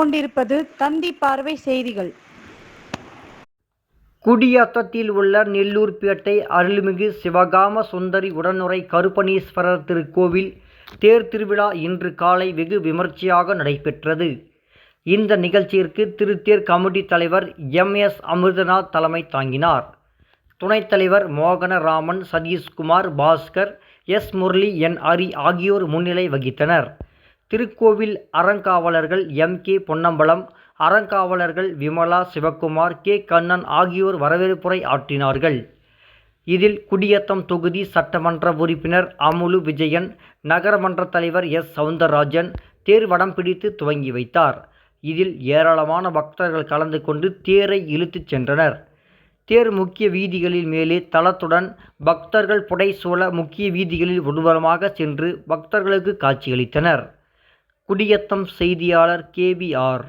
கொண்டிருப்பது தந்தி பார்வை செய்திகள். குடியாத்தத்தில் உள்ள நெல்லூர்பேட்டை அருள்மிகு சிவகாம சுந்தரி உடனுறை கருப்பணீஸ்வரர் திருக்கோவில் தேர் திருவிழா இன்று காலை வெகு விமர்சையாக நடைபெற்றது. இந்த நிகழ்ச்சியிற்கு திருத்தேர் கமிட்டி தலைவர் எம். எஸ். அமிர்தநாத் தலைமை தாங்கினார். துணைத் தலைவர் மோகனராமன் சதீஷ்குமார் பாஸ்கர் எஸ். முரளி என். ஹரி ஆகியோர் முன்னிலை வகித்தனர். திருக்கோவில் அறங்காவலர்கள் எம். கே. பொன்னம்பலம் அறங்காவலர்கள் விமலா சிவக்குமார் கே. கண்ணன் ஆகியோர் வரவேற்புரை ஆற்றினார்கள். இதில் குடியத்தம் தொகுதி சட்டமன்ற உறுப்பினர் அமுலு விஜயன் நகரமன்ற தலைவர் எஸ். சவுந்தரராஜன் தேர் வடம் பிடித்து துவங்கி வைத்தார். இதில் ஏராளமான பக்தர்கள் கலந்து கொண்டு தேரை இழுத்துச் சென்றனர். தேர் முக்கிய வீதிகளில் மேலே தளத்துடன் பக்தர்கள் புடைசூழ முக்கிய வீதிகளில் ஒருவரமாக சென்று பக்தர்களுக்கு காட்சியளித்தனர். குடியத்தம் செய்தியாளர் கேவிஆர்